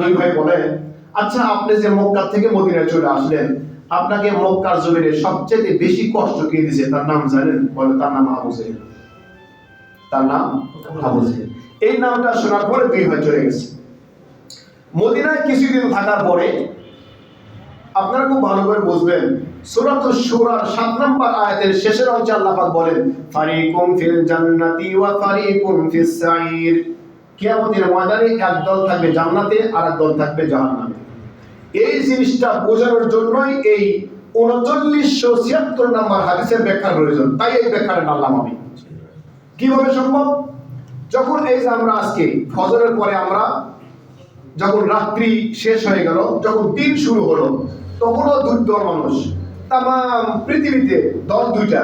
দুই ভাই বলে আচ্ছা আপনি যে মক্কা থেকে মদিনায় চলে আসলেন, আপনাকে মক্কার জমিনে সবচেয়ে বেশি কষ্ট কে দিয়েছে তার নাম জানেন? বলে, তার নাম আবু জেহেল। তার নাম আবু জেহেল। এই নামটা শোনার পরে দুই ভাই চলে গেছে। মদিনায় কিছুদিন থাকার পরে, আপনারা খুব ভালো করে বুঝবেন, সূরাত শুরার 7 নম্বর আয়াতের শেষের অংশে আল্লাহ বলেন, ফারিকুম ফিল জান্নাতি ওয়া ফারিকুম ফিস সাইর কিয়ামতের ময়দানে এক দল থাকবে জান্নাতে আর এক দল থাকবে জাহান্নামে। এই জিনিসটা বোঝানোর জন্যই এই উনচল্লিশশো ছিয়াত্তর নম্বর হাদিসের ব্যাখ্যার প্রয়োজন। তাই এই ব্যাখ্যাটা টানলাম আমি। কীভাবে সম্ভব? যখন এই যে আমরা আজকে ফজরের পরে আমরা যখন রাত্রি শেষ হয়ে গেল, যখন দিন শুরু হলো, তখনও দুই দল মানুষ। তাম পৃথিবীতে দল দুইটা।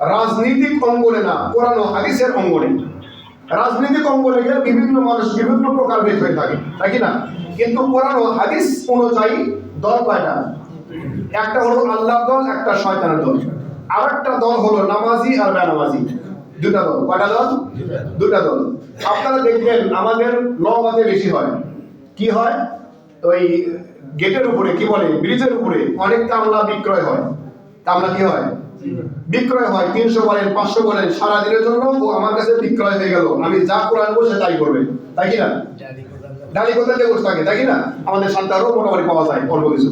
রাজনৈতিক অঙ্গনে না ও হাদিসের অঙ্গনে। রাজনৈতিক অঙ্গনে গেলে বিভিন্ন মানুষ বিভিন্ন প্রকার ভেদ হয়ে থাকে, তাই কি না? কিন্তু কোরআন ও হাদিস অনুযায়ী দল পায় না। একটা হলো আল্লাহ দল, একটা শয়তানের দল। আর একটা দল হলো নামাজি আর বেনামাজি। দুটা দল। কয়টা দল? দুটা দল। আপনারা দেখবেন আমাদের নবাতে বেশি হয়। কি হয়? ওই গেটের উপরে, কি বলে? ব্রিজের উপরে অনেক কামলা বিক্রয় হয়। কামলা কি হয়? বিক্রয় হয়, তিনশো বলেন, পাঁচশো বলেন সারাদিনের জন্য ও আমার কাছে বিক্রয় হয়ে গেল। আমি যা করে সে তাই করবে। তাই কি না? ডালি কোথায় দিয়ে বসে থাকে, তাই কি না? আমাদের সান্তারও মোটামুটি পাওয়া যায়, অল্প কিছু।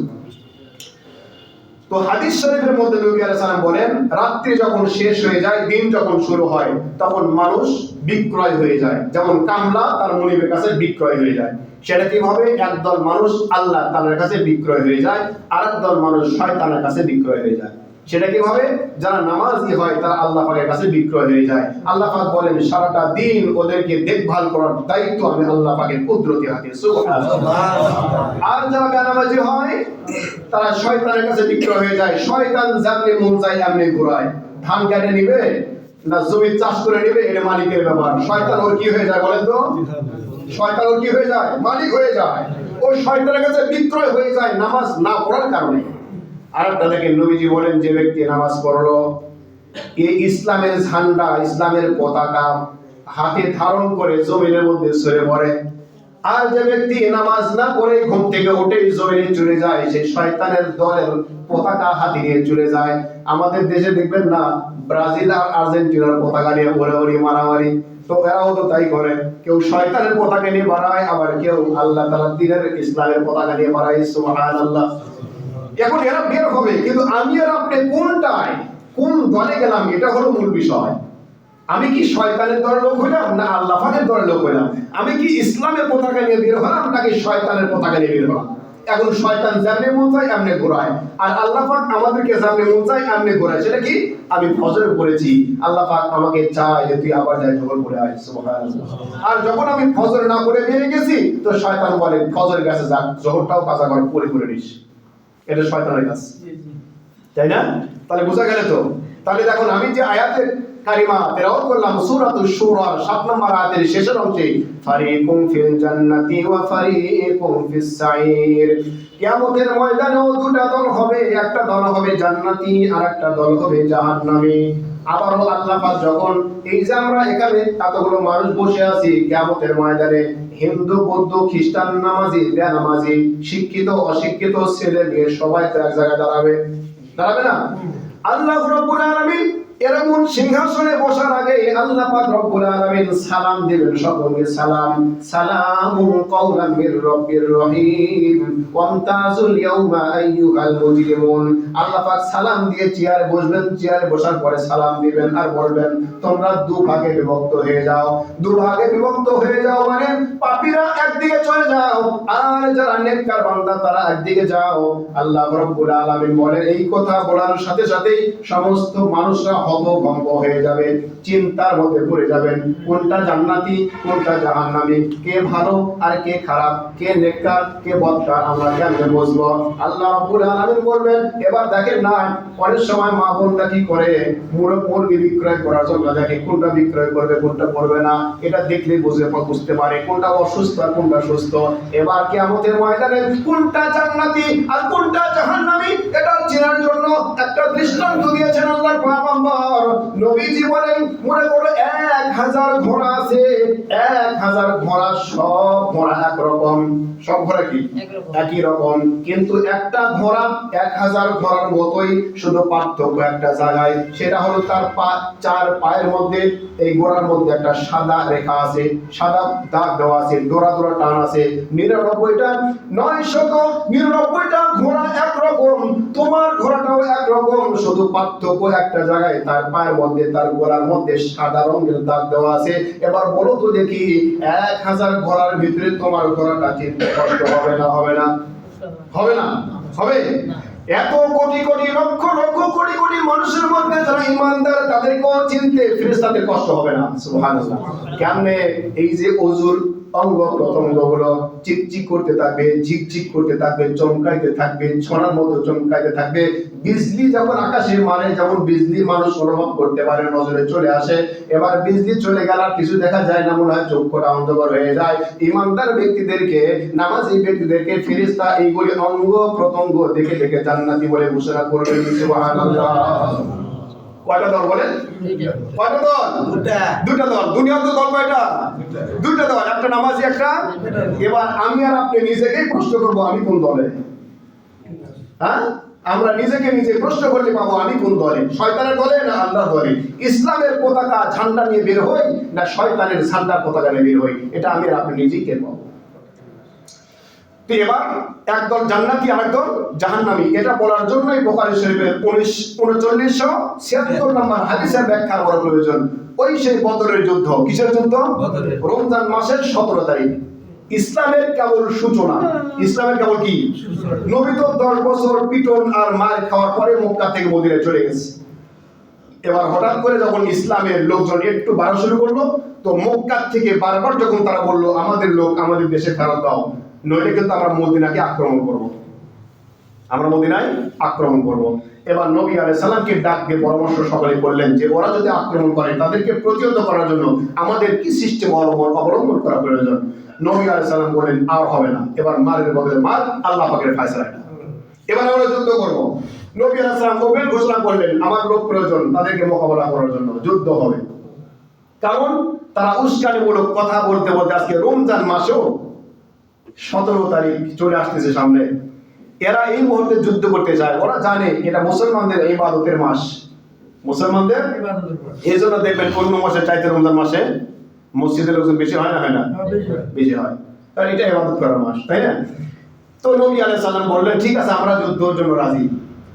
তো হাদিস শরীফের মধ্যে নবী আলাইহিস সালাম বলেন, রাত্রি যখন শেষ হয়ে যায়, দিন যখন শুরু হয়, তখন মানুষ বিক্রয় হয়ে যায়। যেমন কামলা তার মনিবের কাছে বিক্রয় হয়ে যায়। সেটা কীভাবে? একদল মানুষ আল্লাহ তাআলার কাছে বিক্রয় হয়ে যায় আর দল মানুষ শয়তানের কাছে বিক্রয় হয়ে যায়। সেটা কীভাবে? যারা নামাজি হয়, তারা আল্লাহ পাকের কাছে বিক্রয় হয়ে যায়। আল্লাহ পাক বলেন, সারাটা দিন ওদেরকে দেখভাল করার দায়িত্ব আমি আল্লাহ পাকের কুদরতি হাতে। আর যারা বেনামাজি হয়, তারা শয়তানের কাছে বিক্রয় হয়ে যায়। শয়তান যেমনি মন চাই এমনি ঘুরায়। ধান কেটে নিবে না জমি চাষ করে নিবে, এটা মালিকের ব্যাপার। শয়তান ওর কি হয়ে যায় বলেন তো? শয়তান ওর কি হয়ে যায়? মালিক হয়ে যায়। ওই শয়তানের কাছে বিক্রয় হয়ে যায় নামাজ না পড়ার কারণে। আর দেখেন নবীজি বলেন, যে ব্যক্তি নামাজ পড়ল ইসলামের ঝান্ডা, ইসলামের পতাকা, হাতে ধারণ করে জমিনের মধ্যে সরে পড়ে আর যে ব্যক্তি নামাজ না ঘুম থেকে উঠে জমিনে চলে যায় শয়তানের দলের পতাকা হাতে নিয়ে চলে যায়। আমাদের দেশে দেখবেন না, ব্রাজিল আর আর্জেন্টিনার পতাকা নিয়ে ওড়াউড়ি মারামারি। তো এরাও তো তাই করে। কেউ শয়তানের পতাকা নিয়ে বাড়ায়, আবার কেউ আল্লাহ তালা দিনের ইসলামের পতাকা নিয়ে বাড়ায়, সুবহানাল্লাহ। এখন এরা বের হবে, কিন্তু আমি আর আপনি কোনটায়, কোন দলে গেলাম, এটা হলো মূল বিষয়। আমি কি শয়তানের দলের লোক হইলাম, না আল্লাহ পাকের দলের লোক হইলাম? আমি কি ইসলামের পতাকা নিয়ে বের হলাম, নাকি শয়তানের পতাকা নিয়ে বের হলাম? এখন শয়তান যেমনি মন চায়, এমনি ঘোরায়। আর আল্লাহ পাক আমাদেরকে যেমনি মন চায়, এমনি ঘোরায়। সেটা কি? আমি ফজর পড়েছি। আল্লাহ পাক আমাকে চায় যে তুই আবার যাই জোহর পড়ে আয়। সুবহানাল্লাহ। আর যখন আমি ফজর না পড়ে বেরিয়ে গেছি, তো শয়তান বলে, ফজর গেছে, যাক, জোহরটাও কাজা করে, পড়ে করে নিস। এটা শয়তানের কাজ। তাই না? তাহলে বোঝা গেল তো? তাহলে দেখুন আমি যে আয়াতের কারিমা তেলাওয়াত করলাম সূরাতুশ শুরার 7 নম্বর আয়াতের শেষের অংশে ফারিকুম ফিল জান্নাতি ওয়া ফারিকুম ফিস কিয়ামতের ময়দানেও দুটা দল হবে একটা দল হবে জান্নাতি আর একটা দল হবে জাহান্নামী। আবারও আল্লাহ পাক যখন এই যে আমরা এখানে এতগুলো মানুষ বসে আছি কিয়ামতের ময়দানে হিন্দু বৌদ্ধ খ্রিস্টান নামাজি বেনামাজি শিক্ষিত অশিক্ষিত ছেলে মেয়ে সবাই তো এক জায়গায় দাঁড়াবে। দাঁড়াবে না? আল্লাহ রব্বুল আলামিন এরকম সিংহাসনে বসার আগে আল্লাহ পাক রব্বুল আলামিন সালাম দিবেন সকলকে সালাম। সালামুন কওলাম মির রব্বির রহিম। ইয়াউমা আইয়ুহাল মুজরিমুন। আল্লাহ পাক সালাম দিয়ে চেয়ারে বসবেন, চেয়ারে বসার পরে সালাম দিবেন আর বলবেন, তোমরা বিভক্ত হয়ে যাও। বিভক্ত হয়ে যাও মানে পাপীরা একদিকে চলে যাও, আর যারা নেককার বান্দা তারা একদিকে যাও। আল্লাহ রাব্বুল আলামিন বলেন, এই কথা বলার সাথে সাথেই সমস্ত মানুষরা হতভম্ব হয়ে যাবে। চিন্তার মধ্যে পড়ে যাবেন। কোনটা জান্নাতি, কোনটা জাহান্নামী? কে ভালো আর কে খারাপ? কে নেককার, কে বদকার? আমরা কেমনে বুঝব? আল্লাহ রাব্বুল আলামিন বলবেন, এবার দেখেন না অনেক সময় মা বোনরা কি করে? মুরগ মুরগি বিক্রয় করার জন্য দেখে কোনটা বিক্রয় করবে, কোনটা করবে না। এটা দেখলে বুঝে, বুঝতে পারে কোনটা অসুস্থ আর কোনটা সুস্থ। এবার কি আমাদের ময়দানে কোনটা জান্নাতি আর কোনটা জাহান্নামী, এটা চেনার জন্য একটা দৃষ্টান্ত দিয়েছেন আল্লাহর পয়গম্বর। নবীজি বলেন, মনে এক হাজার ঘোড়া আছে এক হাজার ঘোড়া সব ঘোড়া একরকম। সব ঘোড়া কি? একই রকম। কিন্তু একটা ঘোড়া এক হাজার ঘোড়ার মতোই শুধু পার্থক্য একটা জায়গায়। সেটা হলো তার পা চার পায়ের মধ্যে এই ঘোড়ার মধ্যে একটা সাদা রেখা আছে সাদা দাগ দেওয়া আছে ডোরা ডোরা টান আছে। নিরানব্বইটা নয় শত নিরানব্বইটা ঘোড়া একরকম। তোমার ঘোড়াটাও একরকম। শুধু পার্থক্য একটা জায়গায় তার পায়ের মধ্যে তার ঘোড়ার মধ্যে সাদা রঙের দাগ দেওয়া আছে। এবার বলো তো দেখি, এক হাজার ঘোড়ার ভিতরে তোমার ঘোড়াটা কষ্ট হবে না হবে না? হবে না? হবে? এত কোটি কোটি, লক্ষ লক্ষ কোটি কোটি মানুষের মধ্যে যারা ইমানদার, তাদেরকেও চিনতে কষ্ট হবে না, সুবহানাল্লাহ। কেমনে এই যে অজুর অঙ্গ প্রত্যঙ্গগুলো চিকচিক করতে থাকবে, ঝিকঝিক করতে থাকবে, চমকাইতে থাকবে, ছড়ার মতো চমকাইতে থাকবে। বিজলি যখন আকাশে মানে যেমন বিজলি মানুষ অনুভব করতে পারে, নজরে চলে আসে, এবার বিজলি চলে গেল আর কিছু দেখা যায় না, মনে হয় চক্ষুটা অন্ধকার হয়ে যায়। ইমানদার ব্যক্তিদেরকে, নামাজি ব্যক্তিদেরকে ফেরেশতা এইগুলি অঙ্গ প্রত্যঙ্গ দেখে দেখে জান্নাতি বলে ঘোষণা করবেন, সুবহানাল্লাহ। কয়টা দল বলেন? কয়টা দল? দুটা। দল। দল কয়টা? দুটা। দল। একটা নামাজি একটা? এবার আমি আর আপনি নিজেকেই প্রশ্ন করব আমি কোন দলে? হ্যাঁ? আমরা নিজেকে নিজে প্রশ্ন করলে পাবো আমি কোন দলে? শয়তানের দলে না আল্লাহর দলে? ইসলামের পতাকা ঝান্ডা নিয়ে বের হই না শয়তানের ঝান্ডার পতাকা নিয়ে বের হই? এটা আমি আর আপনি নিজেই টের পাবো। তো এবার একদল জান্নাতি আর একদল জাহান্নামী। এটা বলার জন্যই বোখারি শরীফের উনিশ উনচল্লিশশো ছিয়াত্তর নম্বর হাদিসের ব্যাখ্যা করা প্রয়োজন। ওই সেই বদরের যুদ্ধ। কিসের যুদ্ধ? রমজান মাসের সতেরো তারিখ। ইসলামের কেবল সূচনা। ইসলামের কেবল কি। নবী তো দশ বছর পিটন আর মার খাওয়ার পরে মক্কা থেকে মদিনায় চলে গেছে। এবার হঠাৎ করে যখন ইসলামের লোকজন একটু বাড়া শুরু করল তো মক্কা থেকে বারবার যখন তারা বলল আমাদের লোক আমাদের দেশে ফেরত দাও। নইলে কিন্তু আমরা মদিনাকে আক্রমণ করব। আমরা মদিনায় আক্রমণ করব। এবার নবী আলাইহিস সালামকে ডাক দিয়ে পরামর্শ সকলে করলেন যে, ওরা যদি আক্রমণ করে, তাদেরকে প্রতিহত করার জন্য আমাদের কি সিস্টেম অবলম্বন করা প্রয়োজন? নবী আলাইহিস সালাম বললেন, আর হবে না। এবার মারের বদলে মার, আল্লাহ পাকের ফয়সালা এবার আমরা যুদ্ধ করব। নবী আলাইহিস সালাম ওপেন ঘোষণা করলেন, আমার লোক প্রয়োজন, তাদেরকে মোকাবেলা করার জন্য যুদ্ধ হবে। কারণ তারা উস্কানিমূলক কথা বলতে বলতে আজকে রমজান মাসেও সতেরো তারিখ চলে আসতেছে সামনে। এরা এই মুহূর্তে যুদ্ধ করতে চায় ওরা জানে এটা মুসলমানদের ইবাদতের মাস। মুসলমানদের? এই জন্য দেখবেন অন্য মাসে চাইতে রমজান মাসে মসজিদের লোকজন বেশি হয় না হয় না? বেশি হয়। কারণ এটা ইবাদত করার মাস তাই না? তো নবী আলাইহিস সালাম বললেন ঠিক আছে আমরা যুদ্ধের জন্য রাজি।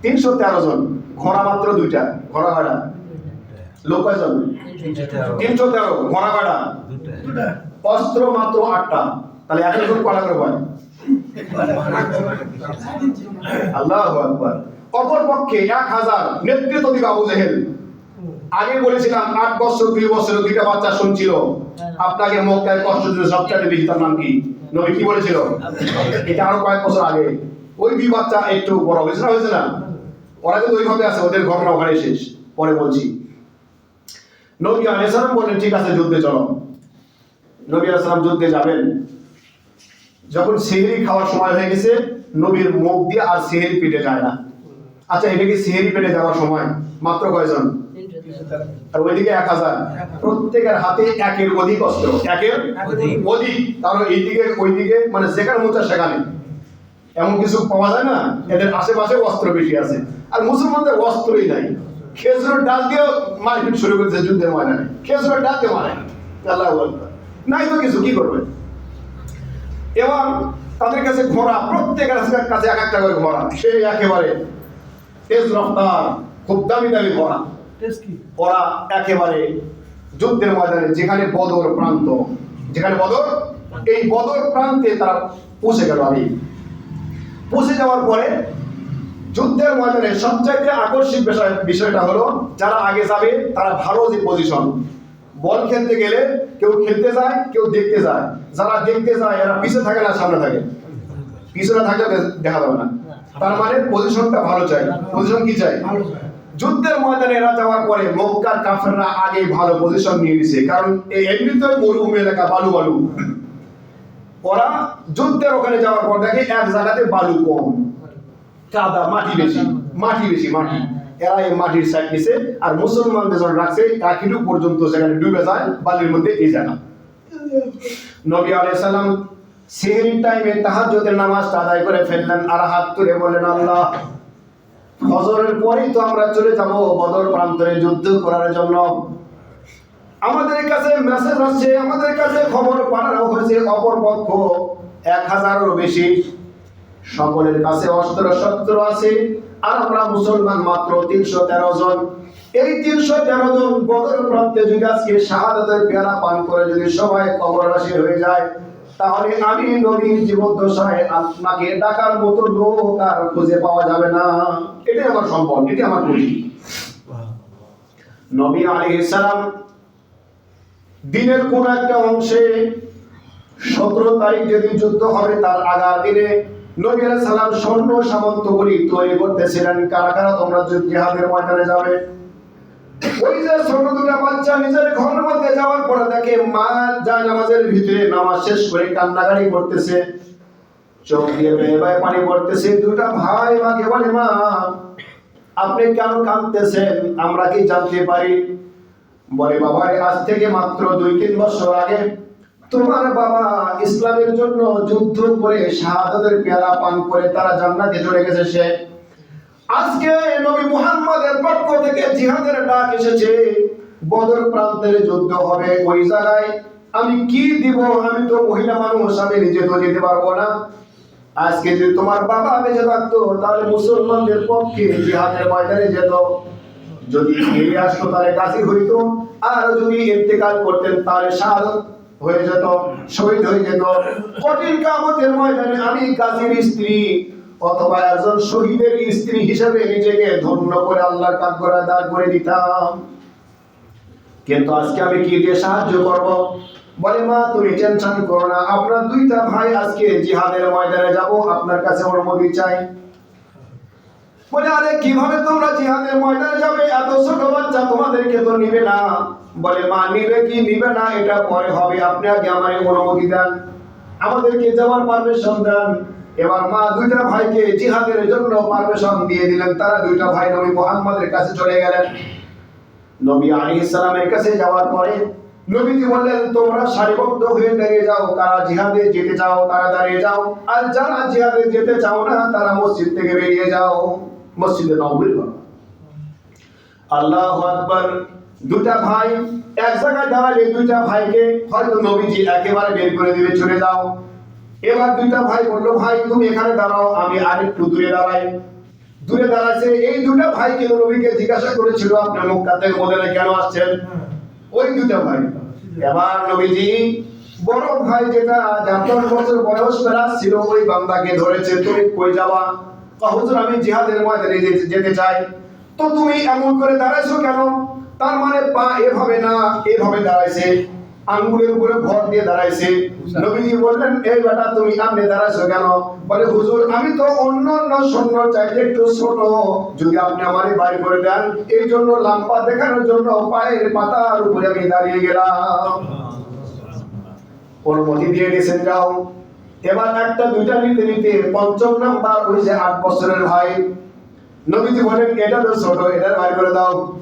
তিনশো তেরো জন ঘোড়া মাত্র দুইটা। ঘোড়া ভাড়া? লোক কয়জন? তিনশো তেরো। ঘোড়া ভাড়া? অস্ত্র মাত্র আটটা। তাহলে এক একজন কটা করে পায় আল্লাহ আকবার। অপর পক্ষে এক হাজার নেতৃত্ব দিবে আবু জেহেল। আগে বলেছিলাম আট বছর, দুই বছরের দুইটা বাচ্চা শুনছিল। আপনাকে মক্কায় কষ্ট দিতে সবচেয়ে বেশি। তার নাম কি? নবী কি বলেছিল? এটা আরও কয়েক বছর আগে। ওই দুই বাচ্চা একটু বড় হয়েছে না হয়েছে না? ওরা কিন্তু ওইভাবে আছে, ওদের ঘটনা ওখানে শেষ। পরে বলছি। নবী আলাইহিস সালাম বললেন, ঠিক আছে, যুদ্ধে চলো। নবী আলাইহিস সালাম যুদ্ধে যাবেন। যখন সেহরি খাওয়ার সময় হয়ে গেছে নবীর মুখ দিয়ে আর সেহরি পেটে যায় না। আচ্ছা এটা কি সেহরি পেটে যাওয়ার সময়? মাত্র কয়জন? আর ওইদিকে এক হাজার। প্রত্যেকের হাতে একের অধিক অস্ত্র। একের অধিক। কারণ এইদিকে ওইদিকে মানে যেখানে সেখানে। এমন কিছু পাওয়া যায় না? এদের আশেপাশে অস্ত্র বেশি আছে। আর মুসলমানদের অস্ত্রই নাই। খেজুরের ডাল দিয়ে মারপিট শুরু করেছে যুদ্ধের ময়দানে। খেজুরের ডাল দিয়ে মারে। আল্লাহ। নাই তো কিছু কি করবে? এবং তাদের কাছে ঘোড়া প্রত্যেকের কাছে এক একটা করে ঘোড়া। সেই একেবারে তেজ রফতার খুব দামি দামি ঘোড়া। ওরা একেবারে যুদ্ধের ময়দানে যেখানে বদর প্রান্ত। যেখানে বদর? এই বদর প্রান্তে তারা পৌঁছে গেল আমি পৌঁছে যাওয়ার পরে যুদ্ধের ময়দানে সবচাইতে আকর্ষিক বিষয় বিষয়টা হলো যারা আগে যাবে তারা ভালো যে পজিশন বল খেলতে গেলে কেউ খেলতে যায় কেউ দেখতে যায়। যারা দেখতে যায় এরা পিছে থাকে না সামনে থাকে। পিছনে থাকলে দেখা যাবে না। তার মানে পজিশনটা ভালো চাই। পজিশন কি চাই? যুদ্ধের ময়দানে এরা যাওয়ার পরে মক্কার কাফেররা আগে ভালো পজিশন নিয়ে নিছে। কারণ এই এমনিতে মরুভূমি এলাকা বালু বালু। ওরা যুদ্ধের ওখানে যাওয়ার পর দেখে এক জায়গাতে বালু কম। কাদা মাটি বেশি। মাটি বেশি মাটি। এরা এই মাটির সাইড নিছে। আর মুসলমানদের জন্য রাখছে এক পর্যন্ত সেখানে ডুবে যায় বালির মধ্যে এই জায়গা। নবী আলাইহিস সালাম সেহরির টাইমে তাহাজ্জুদের নামাজটা আদায় করে ফেললেন আর হাত তুলে বললেন, আল্লাহ, ফজরের পরেই তো আমরা চলে যাব বদর প্রান্তরে যুদ্ধ করার জন্য। আমাদের কাছে মেসেজ আসছে, আমাদের কাছে খবর পাঠানো হয়েছে, অপর পক্ষ এক হাজারেরও বেশি। সকলের কাছে অস্ত্র শস্ত্র আছে, আর আমরা মুসলমান মাত্র তিনশো তেরো জন। এই তিনশো তেরো জন বদর প্রান্তে যদি আজকে শাহাদাতের পেয়ারা পান করে যদি সবাই কবরবাসী হয়ে যায়, তাহলে আমি নবীর জীবদ্দশায় আপনাকে ডাকার মতো লোক আর খুঁজে পাওয়া যাবে না। এটাই আমার সম্পদ, এটাই আমার পুঁজি। নবী আলাইহিস সালাম দিনের কোন একটা অংশে সতেরো তারিখ যেদিন যুদ্ধ হবে, তার আগার দিনে নবী আলাইহিস সালাম স্বর্ণ সামন্তগুলি তৈরি করতেছিলেন। কারা কারা তোমরা জিহাদের ময়দানে যাবে? ওই যে ছোট দুটা বাচ্চা নিজের ঘরের মধ্যে যাওয়ার পরে দেখে মা যায় নামাজের ভিতরে, নামাজ শেষ করে কান্নাকাটি করতেছে। চোখ দিয়ে বেয়ে বেয়ে পানি পড়তেছে। দুটা ভাই মাকে বলে, মা, আপনি কেন কাঁদতেছেন? আমরা কি জানতে পারি? বলে বাবা আজ থেকে মাত্র দুই তিন বছর আগে তোমার বাবা ইসলামের জন্য যুদ্ধ করে শাহাদাতের পেয়ালা পান করে তারা জান্নাতে চলে গেছে সে। আজকে নবী মুহাম্মদের পক্ষ থেকে জিহাদের ডাক এসেছে। বদর প্রান্তের যুদ্ধ হবে ওই জায়গায়। আমি কি দিব? আমি তো মহিলা মানুষ, আমি নিজে তো যেতে পারব না। আজকে যদি তোমার বাবা বেঁচে থাকতো, তাহলে মুসলমানদের পক্ষে জিহাদের ময়দানে যেত। যদি ফিরে আসতো, তাহলে গাজী হইতো। আর যদি ইন্তেকাল করতেন, তাহলে শাহাদত হয়ে যেত, শহীদ হয়ে যেত। কঠিন কামতের ময়দানে আমি গাজীর স্ত্রী অথবা একজন শহীদের স্ত্রী হিসেবে নিজেকে ধন্য করে আল্লাহর কাজ করে দাঁড় করে দিতাম কিন্তু আজকে আমি কি দিয়ে সাহায্য করব? বলে, মা, তুমি টেনশন করো না। আপনার দুইটা ভাই আজকে জিহাদের ময়দানে যাব, আপনার কাছে অনুমতি চাই। বলে, আরে, কীভাবে তোমরা জিহাদের ময়দানে যাবে? এত ছোট বাচ্চা তোমাদেরকে তো নিবে না। বলে, মা, নিবে কি নিবে না, এটা পরে হবে। আপনি আগে আমায় অনুমতি দেন। আমাদেরকে যাওয়ার পারমিশন দেন। এবার মা দুইটা ভাইকে জিহাদের জন্য পারমিশন দিয়ে দিলেন। তারা দুইটা ভাই নবী মুহাম্মাদের কাছে চলে গেলেন। নবী আলাইহিস সালামের কাছে যাওয়ার পরে নবীজি বললেন, তোমরা সারিবদ্ধ হয়ে দাঁড়িয়ে যাও, তারা জিহাদে যেতে চাও, তারা দাঁড়িয়ে যাও। আর যারা জিহাদে যেতে চাও না, তারা মসজিদ থেকে বেরিয়ে যাও। মসজিদে নববীর ঘর আল্লাহু আকবার। দুটা ভাই, এক জায়গায় দাঁড়ালে দুইটা ভাইকে হয়তো নবীজি একেবারে বের করে দিবে চলে যাও। এবার দুইটা ভাই বলল, ভাই, তুমি এখানে দাঁড়াও, আমি আরেকটু দূরে দাঁড়াই। দূরে দাঁড়াচ্ছে এই দুটা ভাই কিন্তু নবীকে জিজ্ঞাসা করেছিল আপনি মক্কা থেকে মদিনায় কেন আসছেন? ওই দুটা ভাই। এবার নবীজি, বড় ভাই যেটা যার বছর বয়স প্লাস ছিল, ওই বান্দাকে ধরেছে, তুমি কই যাবা? হুজুর, আমি জিহাদের ময়দানে যেতে চাই। তো তুমি এমন করে দাঁড়াইছো কেন? তার মানে পা এভাবে না, এভাবে দাঁড়াইছে। আঙ্গুলের উপরে ভর দিয়ে দাঁড়াইছে। নবীজি বললেন এই বেটা, তুমি আপনি দাঁড়াইছো কেন? বলে, হুজুর, আমি তো অন্য অন্য সৈন্য চাইলে একটু ছোট। যদি আপনি আমারে বাড়ি করে দেন, এই জন্য লাম্পা দেখানোর জন্য পায়ের পাতার উপরে আমি দাঁড়িয়ে গেলাম। অনুমতি দিয়ে দিয়েছেন, যাও। এবার একটা, দুইটা নিতে নিতে পঞ্চম নাম্বার, ওই যে আট বছরের ভাই। নবীজি বলেন, এটা তো ছোট এটার বাড়ি করে দাও।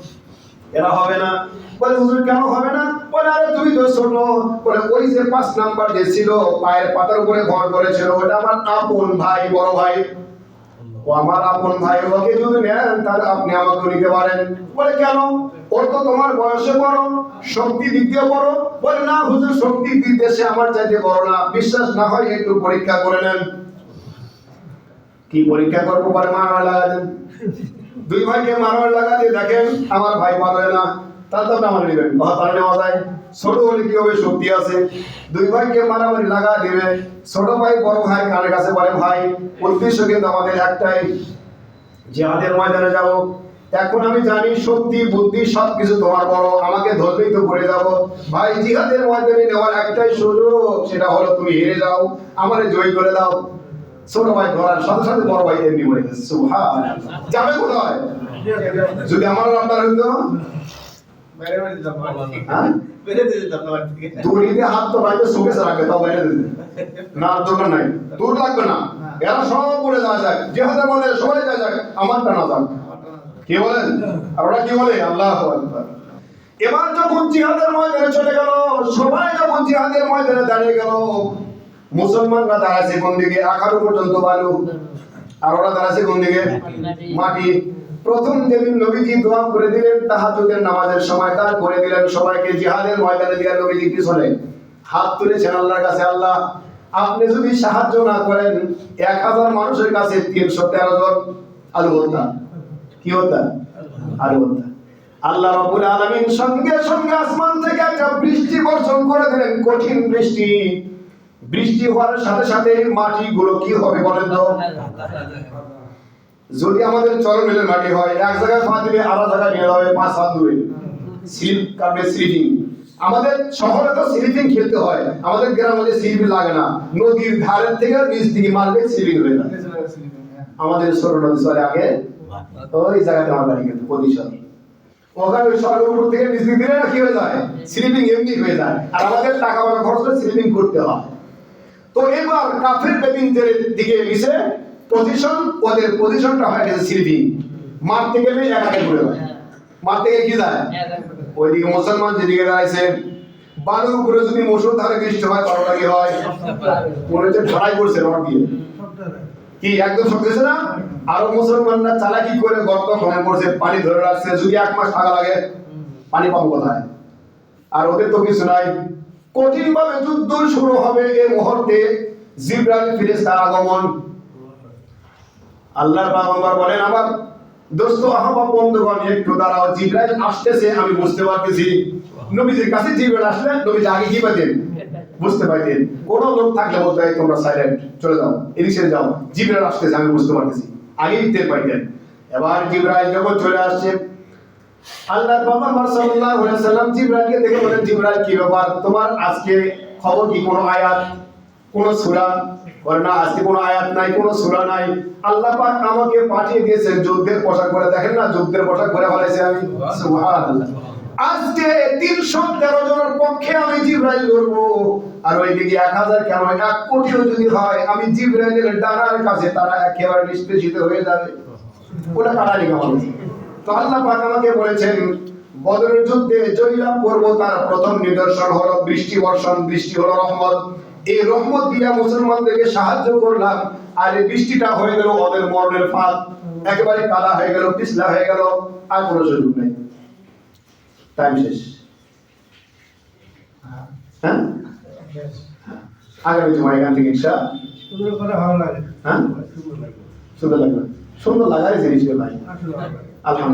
এরা হবে না। বলে, হুজুর, কেন হবে না? তুমি তো বলে ওই যে পাঁচ নাম্বার যে ছিল, পায়ের পাতার উপরে ঘর করেছিল, ওটা আমার আপন ভাই, বড় ভাই। ও আমার আপন ভাই, ওকে যদি নেন আপনি আমাকে নিতে পারেন। বলে, কেন? ও তো তোমার বয়সে বড়, শক্তি দিয়ে বড়। বলে, না হুজুর, শক্তি দিয়ে সে আমার চাইতে বড় না। বিশ্বাস না হয় একটু পরীক্ষা করে নেন। কি পরীক্ষা করব পরে মারামার লাগা দেন দুই ভাইকে মারামার লাগা দিয়ে দেখেন, আমার ভাই পারবে না। তাহলে আপনি আমার নেবেন নেওয়া যায়। ছোট হলে কি হবে? শক্তি আছে। দুই ভাইকে মারামারি লাগা ছোট ভাই, বড় ভাই কাছে বলে ভাই? উদ্দেশ্য কিন্তু আমাদের একটাই। ময়দানে যাব। এখন আমি জানি শক্তি, বুদ্ধি সবকিছু তোমার বড়। আমাকে ধরলেই তো পড়ে যাব। ভাই, জিহাদের ময়দানে নেওয়ার একটাই সুযোগ, সেটা হলো তুমি হেরে যাও। আমারে জয় করে দাও। ছোট ভাই ধরার সাথে সাথে বড় ভাই এমনি মরে যাবে কোথায়? যদি আমার আপনার হইতো? দড়িতে হাত তো বাইরে শোকে রাখবে তাও বাইরে না দরকার নাই দূর লাগবে না এরা সব পড়ে যাওয়া যাক যেহাদের মধ্যে সবাই যা যাক আমারটা না যাক কি বলেন আপনারা কি বলে আল্লাহ আকবার এবার যখন জিহাদের ময়দানে চলে গেল সবাই যখন জিহাদের ময়দানে দাঁড়িয়ে গেল মুসলমানরা দাঁড়াচ্ছে কোন দিকে আখারো পর্যন্ত বালু আর ওরা দাঁড়াচ্ছে কোন দিকে মাটি প্রথম যেদিন নবীজি দোয়া করে দিলেন, তাহাজ্জুদের নামাজের সময় তার করে দিলেন, সবাইকে জিহাদের ময়দানে দিয়ে নবীজি পিছনে হাত তুলেছেন আল্লাহর কাছে, আল্লাহ, আপনি যদি সাহায্য না করেন, এক হাজার মানুষের কাছে তিনশো তেরো জন আলু ভর্তা কি হতা আলু ভর্তা আল্লাহ রাব্বুল আলামিন সঙ্গে সঙ্গে আসমান থেকে একটা বৃষ্টি বর্ষণ করে দিলেন, কঠিন বৃষ্টি। বৃষ্টি হওয়ার সাথে সাথে মাটিগুলো কি হবে বলেন তো? যদি আমাদের চরম এলে মাটি হয়, এক জায়গায় পা দিলে আরও জায়গায় নিয়ে যাবে পাঁচ হাত দূরে। স্লিপ কাটবে স্লিপিং আমাদের শহরে তো স্লিপিং খেলতে হয়, আমাদের গ্রামে স্লিপিং লাগে না, নদীর ধারের থেকে নিচ দিকে মারলে স্লিপিং হয়ে যায়। আমাদের ছোট নদী চলে আগে, ওই জায়গাতে আমার বাড়ি কিন্তু প্রতিশত ওখানে ওই উপর থেকে নিচ দিলে না কি হয়ে যায়? স্লিপিং এমনি হয়ে যায়। আর আমাদের টাকা পয়সা খরচ করে স্লিপিং করতে হয়। তো এবার কাফের বেদিনদের দিকে মিশে পজিশন ওদের পজিশনটা হয়ে গেছে স্লিপিং মারতে গেলে একাকে ঘুরে যায়। মারতে গেলে কি যায়? ওইদিকে মুসলমান যেদিকে দাঁড়াইছে বালুর উপরে যদি মসুর ধারে বৃষ্টি হয় বারোটা কি হয়? মনে হচ্ছে ঢালাই করছে রড দিয়ে। কি একদম সত্যি না? আরও মুসলমানরা চালাকি করে গর্ত খনন করছে পানি ধরে রাখছে যদি এক মাস থাকা লাগে পানি পাবো কোথায়? আর ওদের তো কিছু নাই। কঠিন ভাবে যুদ্ধ শুরু হবে এই মুহূর্তে জিব্রাইল ফিরিস্তার আগমন। আল্লাহর পাগম্বর বলেন, আমার দোস্ত আহবাব বন্ধুগণ, একটু দাঁড়াও, জিব্রাইল আসতেছে, আমি বুঝতে পারতেছি। নবীজির কাছে জিব্রাইল আসলে, নবীজি আগে কি বুঝতে পাইতেন কোন লোক থাকলে বলতে হয় তোমরা সাইলেন্ট চলে যাও, এদিকে যাও, জিব্রাইল আসতেছে, আমি বুঝতে পারতেছি। আগেই টের পাইতেন। এবার জিব্রাইল যখন চলে আসছে, আল্লাহর পাগম্বর সাল্লাল্লাহু আলাইহি সাল্লাম জিব্রাইলকে দেখে বলেন, জিব্রাইল, কি ব্যাপার? তোমার আজকে খবর কি? কোনো আয়াত? কোন সুরা বলে না আজকে কোনো আয়াত নাই, কোনো সুরা নাই। আল্লাহ পাক আমাকে পাঠিয়ে দিয়েছেন যুদ্ধের পোশাক পরে। দেখেন না, যুদ্ধের পোশাক পরে ফেলাইছে আমি। আজকে তিনশো তেরো জনের পক্ষে আমি জিব্রাইল করব আর ওইদিকে এক হাজার কেন এক কোটিও যদি হয়, আমি জিব্রাইলের ডানার কাছে তারা একেবারে নিষ্পেষিত হয়ে যাবে। ওটা কাটারি কেমন তো আল্লাহ পাক আমাকে বলেছেন, বদরের যুদ্ধে জয়লাভ করব তার প্রথম নিদর্শন হলো বৃষ্টি বর্ষণ, বৃষ্টি হলো রহমত। এই রহমত দিয়া মুসলমানদেরকে সাহায্য করলাম আর এই বৃষ্টিটা হয়ে গেল ওদের মরণের ফাঁদ। একেবারে কাদা হয়ে গেল পিছলা হয়ে গেল আর কোনো সুযোগ নেই। টাইম শেষ। হ্যাঁ? আগামী জমা এখান থেকে ইনশা। সুন্দর করে লাগে। হ্যাঁ? সুন্দর লাগে। সুন্দর লাগবে সুন্দর লাগার জিনিস ভাই আলহামদুলিল্লাহ।